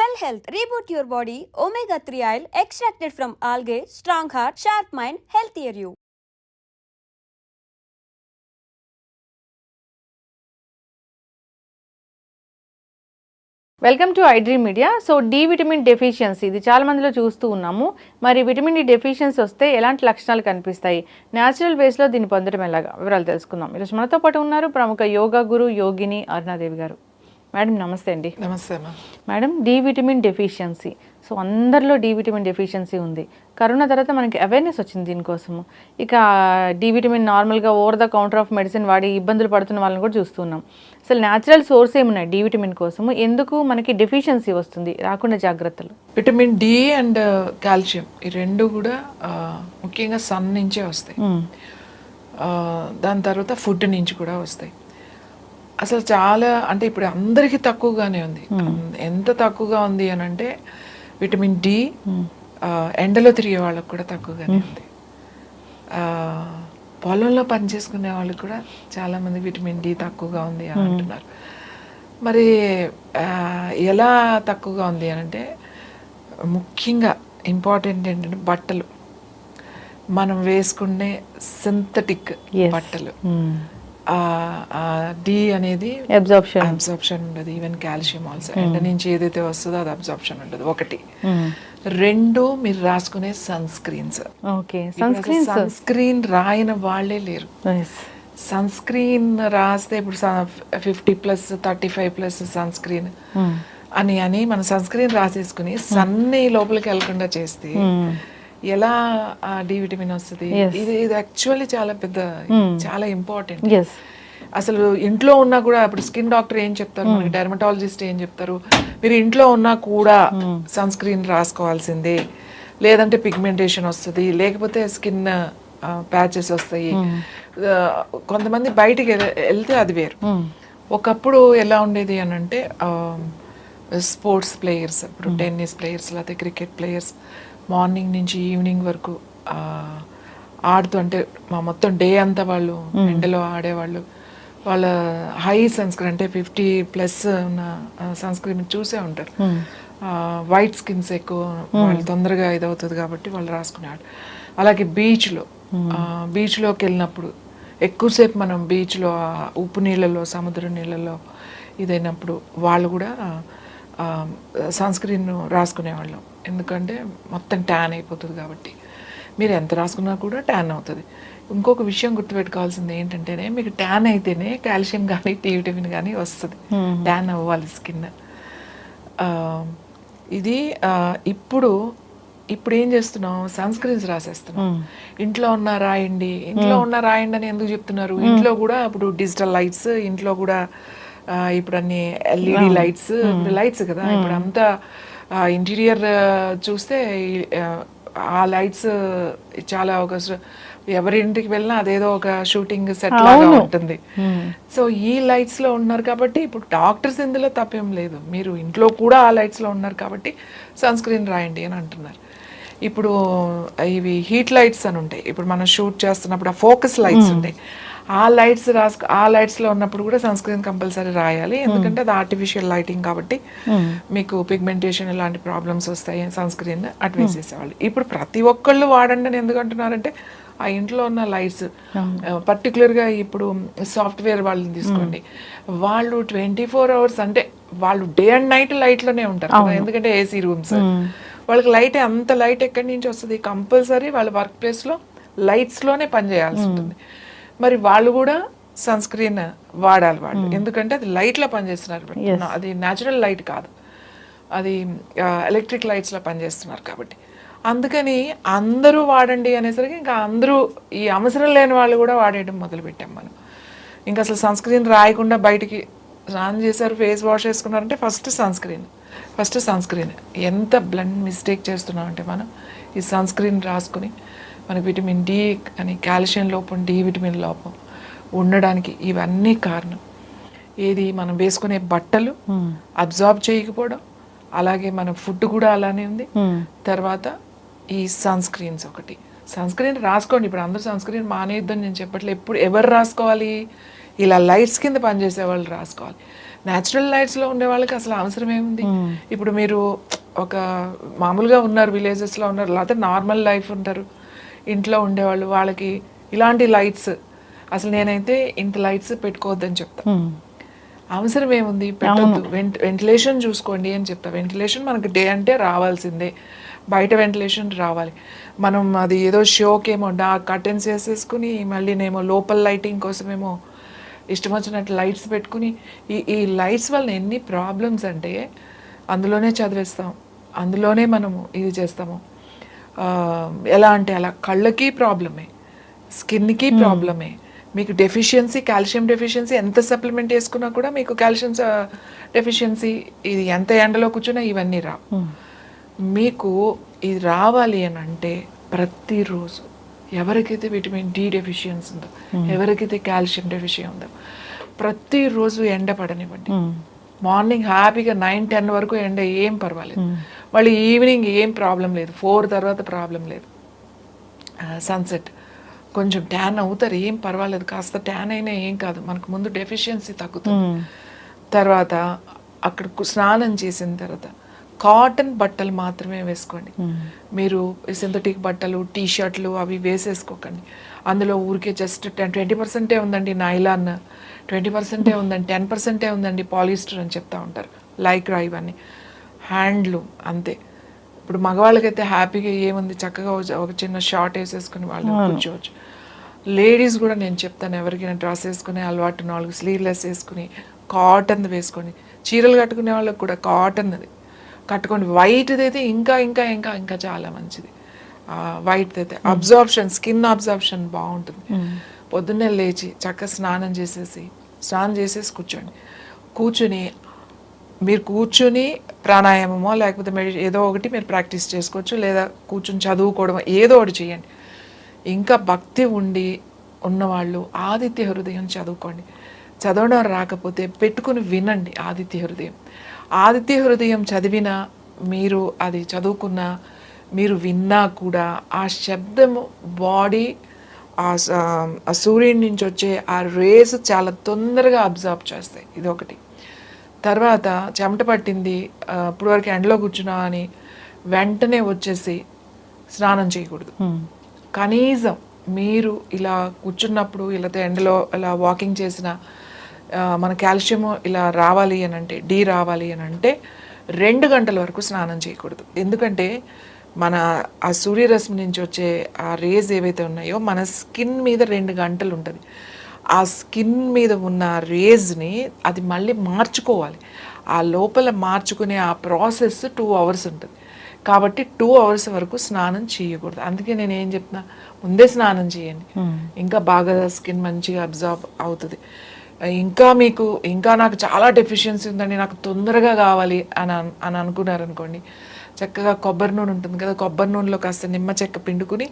Health Health your body Body Omega 3 Oil from algae strong heart Heart mind health year you welcome to iDream media so D vitamin deficiency ఇది చాలా మందిలో చూస్తూ ఉన్నాము. మరి vitamin D deficiency వస్తే ఎలాంటి లక్షణాలు కనిపిస్తాయి? న్యాచురల్ వేస్లో దీన్ని పొందడం ఎలాగా? వివరాలు తెలుసుకుందాం. ఈరోజు మనతో పాటు ఉన్నారు ప్రముఖ యోగా గురు యోగిని అరుణాదేవి గారు. మేడం నమస్తే అండి. నమస్తే madam D vitamin deficiency. So అందరిలో డి విటమిన్ డెఫిషియన్సీ ఉంది. కరోనా తర్వాత మనకి అవేర్నెస్ వచ్చింది దీనికోసము. ఇక డి విటమిన్ నార్మల్గా over the counter of medicine వాడి ఇబ్బందులు పడుతున్న వాళ్ళని కూడా చూస్తున్నాం. అసలు న్యాచురల్ సోర్స్ ఏమున్నాయి డి విటమిన్ కోసము? ఎందుకు మనకి డెఫిషియన్సీ వస్తుంది? రాకుండా జాగ్రత్తలు. విటమిన్ డి అండ్ కాల్షియం ఈ రెండు కూడా ముఖ్యంగా సన్ నుంచే వస్తాయి. దాని తర్వాత ఫుడ్ నుంచి కూడా వస్తాయి. అసలు చాలా అంటే ఇప్పుడు అందరికీ తక్కువగానే ఉంది. ఎంత తక్కువగా ఉంది అని అంటే విటమిన్ డి ఎండలో తిరిగే వాళ్ళకి కూడా తక్కువగానే ఉంది. ఆ, పొలంలో పనిచేసుకునే వాళ్ళకి కూడా చాలా మంది విటమిన్ డి తక్కువగా ఉంది అని అంటున్నారు. మరి ఎలా తక్కువగా ఉంది అని అంటే ముఖ్యంగా ఇంపార్టెంట్ ఏంటంటే బట్టలు. మనం వేసుకునే సింథటిక్. బట్టలు. డి అనేది అబ్జార్ప్షన్ అబ్జార్ప్షన్ ఉండదు. ఈవెన్ కాల్షియం ఆల్సో ఎండ నుంచి ఏదైతే వస్తుందో అది అబ్జార్ప్షన్ ఉండదు. ఒకటి. రెండు మీరు రాసుకునే sun screens okay sun screen రాయని వాళ్ళే లేరు. సన్ స్క్రీన్ రాస్తే ఇప్పుడు fifty plus thirty five plus sunscreen అని అని మన సన్ స్క్రీన్ రాసేసుకుని సన్ని లోపలికి వెళ్ళకుండా చేస్తే ఎలా ఆ డి విటమిన్ వస్తుంది? ఇది ఇది యాక్చువల్లీ చాలా పెద్ద చాలా ఇంపార్టెంట్ అసలు ఇంట్లో ఉన్నా కూడా ఇప్పుడు స్కిన్ డాక్టర్ ఏం చెప్తారు? మనకి డెర్మటాలజిస్ట్ ఏం చెప్తారు? మీరు ఇంట్లో ఉన్నా కూడా సన్ స్క్రీన్ రాసుకోవాల్సిందే. లేదంటే పిగ్మెంటేషన్ వస్తుంది. లేకపోతే స్కిన్ ప్యాచెస్ వస్తాయి. కొంతమంది బయటికి వెళ్- వెళ్తే అది వేరు. ఒకప్పుడు ఎలా ఉండేది అని అంటే స్పోర్ట్స్ ప్లేయర్స్ ఇప్పుడు టెన్నిస్ ప్లేయర్స్ లేకపోతే క్రికెట్ ప్లేయర్స్ మార్నింగ్ నుంచి ఈవినింగ్ వరకు ఆడుతూ అంటే మా మొత్తం డే అంతా వాళ్ళు ఎండలో ఆడేవాళ్ళు. వాళ్ళ హై సన్స్క్రీన్ అంటే ఫిఫ్టీ ప్లస్ ఉన్న సన్స్క్రీన్ చూసే ఉంటారు. వైట్ స్కిన్స్ ఎక్కువ వాళ్ళు తొందరగా ఇదవుతుంది కాబట్టి వాళ్ళు రాసుకునేవాళ్ళు. అలాగే బీచ్లో బీచ్లోకి వెళ్ళినప్పుడు ఎక్కువసేపు మనం బీచ్లో ఉప్పు నీళ్ళలో సముద్ర నీళ్ళలో ఇదైనప్పుడు వాళ్ళు కూడా సన్ స్క్రీన్ రాసుకునేవాళ్ళం. ఎందుకంటే మొత్తం ట్యాన్ అయిపోతుంది కాబట్టి. మీరు ఎంత రాసుకున్నా కూడా ట్యాన్ అవుతుంది. ఇంకొక విషయం గుర్తుపెట్టుకోవాల్సింది ఏంటంటేనే మీకు ట్యాన్ అయితేనే కాల్షియం కానీ టీ విటమిన్ కానీ వస్తుంది ట్యాన్ అవ్వాలి స్కిన్ ఇది ఇప్పుడు ఇప్పుడు ఏం చేస్తున్నాం? సన్ స్క్రీన్స్ రాసేస్తున్నాం ఇంట్లో ఉన్న రాయండి. ఇంట్లో ఉన్న రాయండి అని ఎందుకు చెప్తున్నారు? ఇంట్లో కూడా ఇప్పుడు డిజిటల్ లైట్స్ ఇంట్లో కూడా ఇప్పుడు అన్ని ఎల్ఈడి లైట్స్ లైట్స్ కదా. ఇప్పుడు అంతా ఇంటీరియర్ చూస్తే ఆ, లైట్స్ చాలా ఒక ఎవరి ఇంటికి వెళ్ళినా అదేదో ఒక షూటింగ్ సెట్ లాగా ఉంటుంది. సో ఈ లైట్స్లో ఉన్నారు కాబట్టి ఇప్పుడు డాక్టర్స్ ఇందులో తప్పేం లేదు. మీరు ఇంట్లో కూడా ఆ లైట్స్లో ఉన్నారు కాబట్టి సన్ స్క్రీన్ రాయండి అని అంటున్నారు. ఇప్పుడు ఇవి హీట్ లైట్స్ అని ఉంటాయి. ఇప్పుడు మనం షూట్ చేస్తున్నప్పుడు ఆ ఫోకస్ లైట్స్ ఉంటాయి. ఆ లైట్స్ రాసు ఆ లైట్స్లో ఉన్నప్పుడు కూడా సన్ స్క్రీన్ కంపల్సరీ రాయాలి. ఎందుకంటే అది ఆర్టిఫిషియల్ లైటింగ్ కాబట్టి మీకు పిగ్మెంటేషన్ ఇలాంటి ప్రాబ్లమ్స్ వస్తాయి సన్ స్క్రీన్ అటు వేసేసేవాళ్ళు ఇప్పుడు ప్రతి ఒక్కళ్ళు వాడండి అని ఎందుకు అంటున్నారంటే ఆ ఇంట్లో ఉన్న లైట్స్ పర్టికులర్గా ఇప్పుడు సాఫ్ట్వేర్ వాళ్ళని తీసుకోండి. వాళ్ళు ట్వంటీ ఫోర్ అవర్స్ అంటే వాళ్ళు డే అండ్ నైట్ లైట్లోనే ఉంటారు ఎందుకంటే ఏసీ రూమ్స్ వాళ్ళకి లైట్ అంత లైట్ ఎక్కడి నుంచి వస్తుంది? కంపల్సరీ వాళ్ళ వర్క్ ప్లేస్లో లైట్స్లోనే పనిచేయాల్సి ఉంటుంది. మరి వాళ్ళు కూడా సన్ స్క్రీన్ వాడాలి వాళ్ళు. ఎందుకంటే అది లైట్లో పనిచేస్తున్నారు అది న్యాచురల్ లైట్ కాదు. అది ఎలక్ట్రిక్ లైట్స్లో పనిచేస్తున్నారు కాబట్టి. అందుకని అందరూ వాడండి అనేసరికి ఇంకా అందరూ ఈ అవసరం లేని వాళ్ళు కూడా వాడేయడం మొదలుపెట్టాం మనం. ఇంకా అసలు సన్ స్క్రీన్ రాయకుండా బయటికి స్నానం చేశారు ఫేస్ వాష్ వేసుకున్నారంటే first sun screen first sun screen ఎంత బ్లండ్ మిస్టేక్ చేస్తున్నాం అంటే మనం ఈ సన్ స్క్రీన్ రాసుకుని మనకి విటమిన్ డి అని కాల్షియం లోపం డి విటమిన్ లోపం ఉండడానికి ఇవన్నీ కారణం. ఏది మనం వేసుకునే బట్టలు అబ్జార్బ్ చేయకపోవడం అలాగే మన ఫుడ్ కూడా అలానే ఉంది. తర్వాత ఈ సన్ స్క్రీన్స్ ఒకటి. సన్ స్క్రీన్ రాసుకోండి. ఇప్పుడు అందరూ సన్ స్క్రీన్ మానేయొద్దని నేను చెప్పట్లేదు ఎప్పుడు ఎవరు రాసుకోవాలి? ఇలా లైట్స్ కింద పనిచేసే వాళ్ళు రాసుకోవాలి. న్యాచురల్ లైట్స్లో ఉండే వాళ్ళకి అసలు అవసరం ఏముంది? ఇప్పుడు మీరు ఒక మామూలుగా ఉన్నారు విలేజెస్లో ఉన్నారు లేకపోతే నార్మల్ లైఫ్ ఉంటారు. ఇంట్లో ఉండేవాళ్ళు వాళ్ళకి ఇలాంటి లైట్స్ అసలు నేనైతే ఇంత లైట్స్ పెట్టుకోవద్దని చెప్తా. అవసరం ఏముంది? పెట్టద్దు. వెంటిలేషన్ చూసుకోండి అని చెప్తా. వెంటిలేషన్ మనకి డే అంటే రావాల్సిందే. బయట వెంటిలేషన్ రావాలి. మనం అది ఏదో షోకేమో డా కర్టెన్స్ వేసేసుకుని మళ్ళీ నేమో లోపల లైటింగ్ కోసమేమో ఇష్టం వచ్చినట్టు లైట్స్ పెట్టుకుని ఈ ఈ లైట్స్ వల్ల ఎన్ని ప్రాబ్లమ్స్ అంటే అందులోనే చదివేస్తాం. అందులోనే మనము ఇది చేస్తాము. ఎలా అంటే అలా కళ్ళకి ప్రాబ్లమే స్కిన్కి ప్రాబ్లమే. మీకు డెఫిషియన్సీ కాల్షియం డెఫిషియన్సీ ఎంత సప్లిమెంట్ వేసుకున్నా కూడా మీకు కాల్షియం డెఫిషియన్సీ ఇది ఎంత ఎండలో కూర్చున్నా ఇవన్నీ రావు మీకు ఇది రావాలి అని అంటే ప్రతిరోజు ఎవరికైతే విటమిన్ డి డెఫిషియన్సీ ఉందో ఎవరికైతే కాల్షియం డెఫిషియన్ ఉందో ప్రతిరోజు ఎండ పడనివ్వండి. మార్నింగ్ హ్యాపీగా నైన్ టెన్ వరకు ఎండ ఏం పర్వాలేదు. మళ్ళీ ఈవినింగ్ ఏం ప్రాబ్లం లేదు. ఫోర్ తర్వాత ప్రాబ్లం లేదు. సన్సెట్. కొంచెం ట్యాన్ అవుతారు ఏం పర్వాలేదు. కాస్త ట్యాన్ అయినా ఏం కాదు. మనకు ముందు డెఫిషియన్సీ తగ్గుతుంది. తర్వాత అక్కడ స్నానం చేసిన తర్వాత కాటన్ బట్టలు మాత్రమే వేసుకోండి. మీరు సింథటిక్ బట్టలు టీ షర్ట్లు అవి వేసేసుకోకండి. అందులో ఊరికే జస్ట్ టెన్ ట్వంటీ పర్సెంటే ఉందండి నైలాన్. ట్వంటీ పర్సెంటే ఉందండి టెన్ పర్సెంటే ఉందండి పాలిస్టర్ అని చెప్తా ఉంటారు. లైక్రా ఇవన్నీ. హ్యాండ్లూమ్ అంతే. ఇప్పుడు మగవాళ్ళకైతే హ్యాపీగా ఏముంది? చక్కగా ఒక- చిన్న షార్ట్ వేసేసుకుని వాళ్ళు కూర్చోవచ్చు. లేడీస్ కూడా నేను చెప్తాను ఎవరికైనా డ్రెస్ వేసుకునే అలవాటు నాలుగు స్లీవ్లెస్ వేసుకుని కాటన్ వేసుకొని చీరలు కట్టుకునే వాళ్ళకి కూడా కాటన్ అది కట్టుకోండి. వైట్ది అయితే ఇంకా ఇంకా ఇంకా ఇంకా చాలా మంచిది. వైట్ అయితే అబ్జార్ప్షన్ స్కిన్ అబ్జార్ప్షన్ బాగుంటుంది. పొద్దున్నే లేచి చక్కగా స్నానం చేసేసి స్నానం చేసేసి కూర్చోండి. కూర్చుని మీరు కూర్చుని ప్రాణాయామమో లేకపోతే మెడి ఏదో ఒకటి మీరు ప్రాక్టీస్ చేసుకోవచ్చు లేదా కూర్చుని చదువుకోవడం ఏదో ఒకటి చేయండి. ఇంకా భక్తి ఉండి ఉన్నవాళ్ళు ఆదిత్య హృదయం చదువుకోండి. చదవడం రాకపోతే పెట్టుకుని వినండి ఆదిత్య హృదయం. ఆదిత్య హృదయం చదివినా మీరు అది చదువుకున్నా మీరు విన్నా కూడా ఆ శబ్దము బాడీ ఆ సూర్యుడి నుంచి వచ్చే ఆ రేస్ చాలా తొందరగా అబ్జర్వ్ చేస్తాయి. ఇది ఒకటి తర్వాత చెమట పట్టింది ఆ, ఇప్పుడు వరకు ఎండలో కూర్చున్నా అని వెంటనే వచ్చేసి స్నానం చేయకూడదు. కనీసం మీరు ఇలా కూర్చున్నప్పుడు ఇలా ఎండలో ఇలా వాకింగ్ చేసిన మన కాల్షియం ఇలా రావాలి అని అంటే డి రావాలి అని అంటే రెండు గంటల వరకు స్నానం చేయకూడదు. ఎందుకంటే మన ఆ సూర్యరశ్మి నుంచి వచ్చే ఆ రేజ్ ఏవైతే ఉన్నాయో మన స్కిన్ మీద రెండు గంటలు ఉంటుంది. ఆ స్కిన్ మీద ఉన్న రేజ్ని అది మళ్ళీ మార్చుకోవాలి. ఆ లోపల మార్చుకునే ఆ ప్రాసెస్ టూ అవర్స్ ఉంటుంది. కాబట్టి టూ అవర్స్ వరకు స్నానం చేయకూడదు. అందుకే నేను ఏం చెప్తున్నా ముందే స్నానం చేయండి. ఇంకా బాగా స్కిన్ మంచిగా అబ్జర్వ్ అవుతుంది. ఇంకా మీకు ఇంకా నాకు చాలా డెఫిషియన్సీ ఉందండి. నాకు తొందరగా కావాలి అని అన్- అని అనుకున్నారనుకోండి. చక్కగా కొబ్బరి నూనె ఉంటుంది కదా కొబ్బరి నూనెలో కాస్త నిమ్మ చెక్క పిండుకుని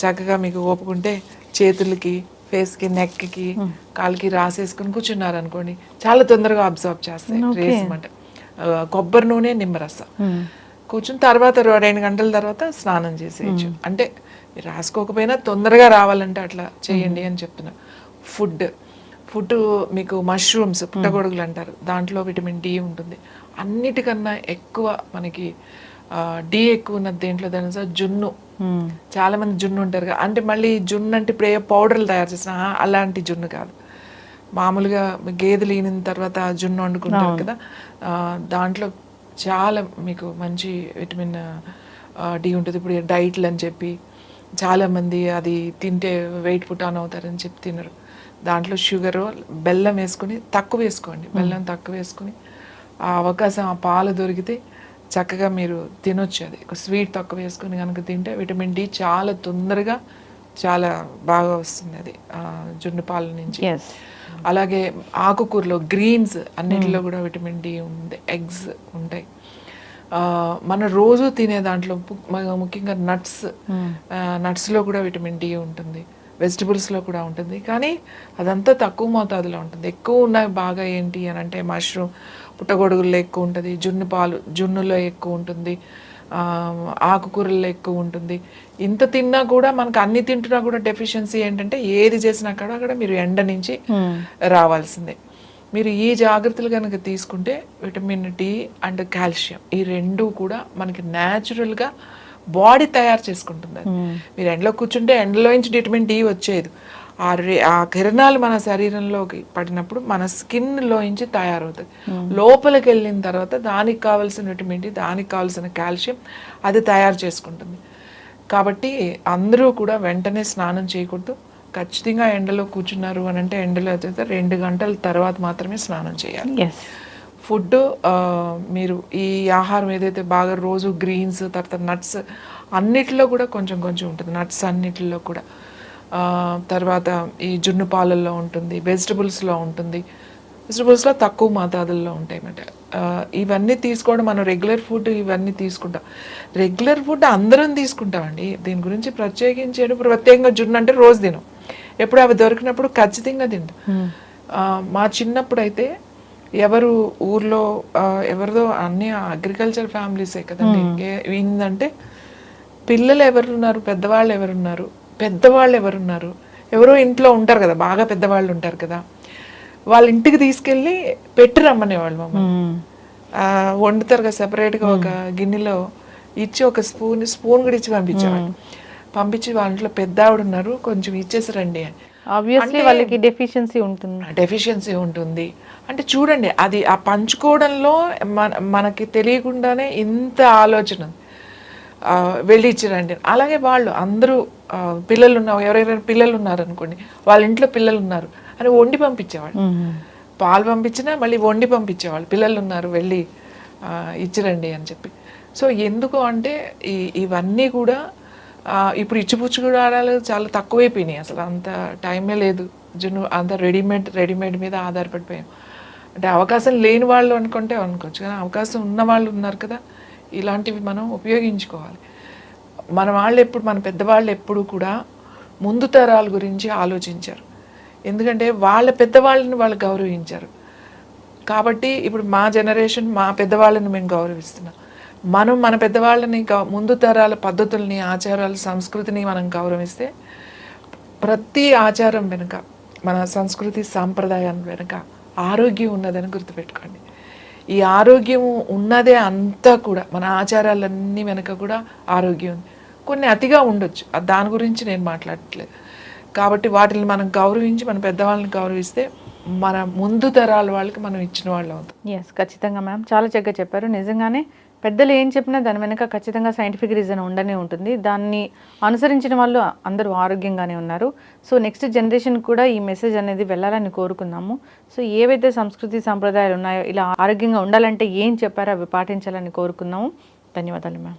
చక్కగా మీకు ఓపుకుంటే చేతులకి ఫేస్కి నెక్కి కాలుకి రాసేసుకుని కూర్చున్నారు అనుకోండి చాలా తొందరగా అబ్జర్వ్ చేస్తాయి రేస్ అన్నమాట ఆ, కొబ్బరి నూనె నిమ్మరసం కూర్చుని తర్వాత రెండు గంటల తర్వాత స్నానం చేసేయచ్చు. అంటే మీరు రాసుకోకపోయినా తొందరగా రావాలంటే అట్లా చేయండి అని చెప్తున్నా. ఫుడ్ ఫుడ్ మీకు మష్రూమ్స్ పుట్టగొడుగులు అంటారు. దాంట్లో విటమిన్ డి ఉంటుంది. అన్నిటికన్నా ఎక్కువ మనకి డి ఎక్కువ ఉన్నది దేంట్లో తెలుసా? జున్ను. చాలా మంది జున్ను ఉంటారు కదా. అంటే మళ్ళీ జున్ను అంటే ఇప్పుడు ఏ పౌడర్లు తయారు చేసిన అలాంటి జున్ను కాదు. మామూలుగా గేదెలు ఈనిన తర్వాత జున్ను వండుకుంటారు కదా. ఆ, దాంట్లో చాలా మీకు మంచి విటమిన్ డి ఉంటుంది. ఇప్పుడు డైట్లు అని చెప్పి చాలామంది అది తింటే వెయిట్ పుట్ ఆన్ అవుతారని చెప్పి తినరు. దాంట్లో షుగర్ బెల్లం వేసుకుని తక్కువ వేసుకోండి. బెల్లం తక్కువ వేసుకుని ఆ అవకాశం ఆ పాలు దొరికితే చక్కగా మీరు తినొచ్చు అది. ఒక స్వీట్ తక్కువ వేసుకుని కనుక తింటే విటమిన్ డి చాలా తొందరగా చాలా బాగా వస్తుంది అది జున్ను పాల నుంచి. అలాగే ఆకుకూరలో గ్రీన్స్ అన్నిటిలో కూడా విటమిన్ డి ఉంది ఎగ్స్ ఉంటాయి. మన రోజు తినే దాంట్లో ముఖ్యంగా నట్స్ నట్స్లో కూడా విటమిన్ డి ఉంటుంది వెజిటబుల్స్లో కూడా ఉంటుంది. కానీ అదంతా తక్కువ మోతాదులో ఉంటుంది. ఎక్కువ ఉన్న బాగా ఏంటి అని అంటే మష్రూమ్ పుట్టగొడుగుల్లో ఎక్కువ ఉంటుంది జున్ను పాలు జున్నులో ఎక్కువ ఉంటుంది ఆకుకూరల్లో ఎక్కువ ఉంటుంది. ఇంత తిన్నా కూడా మనకు అన్ని తింటున్నా కూడా డెఫిషియన్సీ ఏంటంటే ఏది చేసినా కూడా అక్కడ మీరు ఎండ నుంచి రావాల్సిందే. మీరు ఈ జాగ్రత్తలు కనుక తీసుకుంటే విటమిన్ డి అండ్ కాల్షియం ఈ రెండు కూడా మనకి న్యాచురల్గా బాడీ తయారు చేసుకుంటుంది. మీరు ఎండలో కూర్చుంటే ఎండలోంచి విటమిన్ డి వచ్చేది. ఆ రే ఆ కిరణాలు మన శరీరంలోకి పడినప్పుడు మన స్కిన్లోంచి తయారవుతుంది లోపలికి వెళ్ళిన తర్వాత దానికి కావాల్సిన విటమిన్ డి దానికి కావాల్సిన కాల్షియం అది తయారు చేసుకుంటుంది. కాబట్టి అందరూ కూడా వెంటనే స్నానం చేయకూడదు. ఖచ్చితంగా ఎండలో కూర్చున్నారు అని అంటే ఎండలో అయితే రెండు గంటల తర్వాత మాత్రమే స్నానం చేయాలి. ఫుడ్ మీరు ఈ ఆహారం ఏదైతే బాగా రోజు గ్రీన్స్ తర్వాత నట్స్ అన్నిటిలో కూడా కొంచెం కొంచెం ఉంటుంది. నట్స్ అన్నిటిలో కూడా. తర్వాత ఈ జున్ను పాలల్లో ఉంటుంది వెజిటబుల్స్లో ఉంటుంది. వెజిటబుల్స్లో తక్కువ మోతాదుల్లో ఉంటాయి అన్నమాట. ఇవన్నీ తీసుకోవడం మనం రెగ్యులర్ ఫుడ్ ఇవన్నీ తీసుకుంటాం. రెగ్యులర్ ఫుడ్ అందరం తీసుకుంటామండి. దీని గురించి ప్రత్యేకించి ఇప్పుడు ప్రత్యేకంగా జున్ను అంటే రోజు తినం. ఎప్పుడు అవి దొరికినప్పుడు ఖచ్చితంగా తింటాం. మా చిన్నప్పుడు అయితే ఎవరు ఊర్లో ఎవరిదో అన్ని అగ్రికల్చర్ ఫ్యామిలీసే కదండి. ఏ- ఏందంటే పిల్లలు ఎవరున్నారు పెద్దవాళ్ళు ఎవరున్నారు పెద్దవాళ్ళు ఎవరున్నారు ఎవరో ఇంట్లో ఉంటారు కదా బాగా పెద్దవాళ్ళు ఉంటారు కదా. వాళ్ళ ఇంటికి తీసుకెళ్ళి పెట్టి రమ్మనేవాళ్ళు మమ్మల్ని. వండుతారు కదా సెపరేట్గా ఒక గిన్నెలో ఇచ్చి ఒక స్పూన్ స్పూన్ కూడా ఇచ్చి పంపించేవాళ్ళు. పంపించి వాళ్ళ ఇంట్లో పెద్ద ఆవిడ ఉన్నారు కొంచెం ఇచ్చేసి రండి అని ఆబ్వియస్లీ వాళ్ళకి డెఫిషియన్సీ ఉంటుంది. డెఫిషియన్సీ ఉంటుంది. అంటే చూడండి అది ఆ పంచుకోవడంలో మన మనకి తెలియకుండానే ఇంత ఆలోచన వెళ్ళి ఇచ్చిరండి అలాగే వాళ్ళు అందరూ పిల్లలు ఉన్న ఎవరైనా పిల్లలు ఉన్నారు అనుకోండి వాళ్ళ ఇంట్లో పిల్లలు ఉన్నారు అని వండి పంపించేవాళ్ళు. పాలు పంపించినా మళ్ళీ వండి పంపించేవాళ్ళు. పిల్లలు ఉన్నారు వెళ్ళి ఇచ్చిరండి అని చెప్పి. సో ఎందుకు అంటే ఈ ఇవన్నీ కూడా ఇప్పుడు ఇచ్చిపుచ్చుకోవడాలు చాలా తక్కువైపోయినాయి అసలు. అంత టైమే లేదు. జున్ను అంత రెడీమేడ్ రెడీమేడ్ మీద ఆధారపడిపోయాం. అంటే అవకాశం లేని వాళ్ళు అనుకుంటే అనుకోవచ్చు కానీ అవకాశం ఉన్న వాళ్ళు ఉన్నారు కదా. ఇలాంటివి మనం ఉపయోగించుకోవాలి. మన వాళ్ళు ఎప్పుడు మన పెద్దవాళ్ళు ఎప్పుడు కూడా ముందు తరాల గురించి ఆలోచించారు. ఎందుకంటే వాళ్ళ పెద్దవాళ్ళని వాళ్ళు గౌరవించారు. కాబట్టి ఇప్పుడు మా జనరేషన్ మా పెద్దవాళ్ళని మేము గౌరవిస్తున్నాం. మనం మన పెద్దవాళ్ళని గౌ- ముందు తరాల పద్ధతుల్ని ఆచారాలు సంస్కృతిని మనం గౌరవిస్తే ప్రతి ఆచారం వెనుక మన సంస్కృతి సాంప్రదాయం వెనుక ఆరోగ్యం ఉన్నదని గుర్తుపెట్టుకోండి. ఈ ఆరోగ్యం ఉన్నదే అంతా కూడా మన ఆచారాలన్నీ వెనుక కూడా ఆరోగ్యం ఉంది. కొన్ని అతిగా ఉండొచ్చు దాని గురించి నేను మాట్లాడట్లేదు. కాబట్టి వాటిని మనం గౌరవించి మన పెద్దవాళ్ళని గౌరవిస్తే మన ముందు తరాల వాళ్ళకి మనం ఇచ్చిన వాళ్ళు అవుతాం. ఎస్ ఖచ్చితంగా మ్యామ్. చాలా చక్కగా చెప్పారు. నిజంగానే పెద్దలు ఏం చెప్పినా దాని వెనక ఖచ్చితంగా సైంటిఫిక్ రీజన్ ఉండనే ఉంటుంది. దాన్ని అనుసరించిన వాళ్ళు అందరూ ఆరోగ్యంగానే ఉన్నారు. సో నెక్స్ట్ జనరేషన్ కూడా ఈ మెసేజ్ అనేది వెళ్ళాలని కోరుకుందాము. సో ఏవైతే సంస్కృతి సాంప్రదాయాలు ఉన్నాయో ఇలా ఆరోగ్యంగా ఉండాలంటే ఏం చెప్పారో అవి పాటించాలని కోరుకుందాము. ధన్యవాదాలు మ్యామ్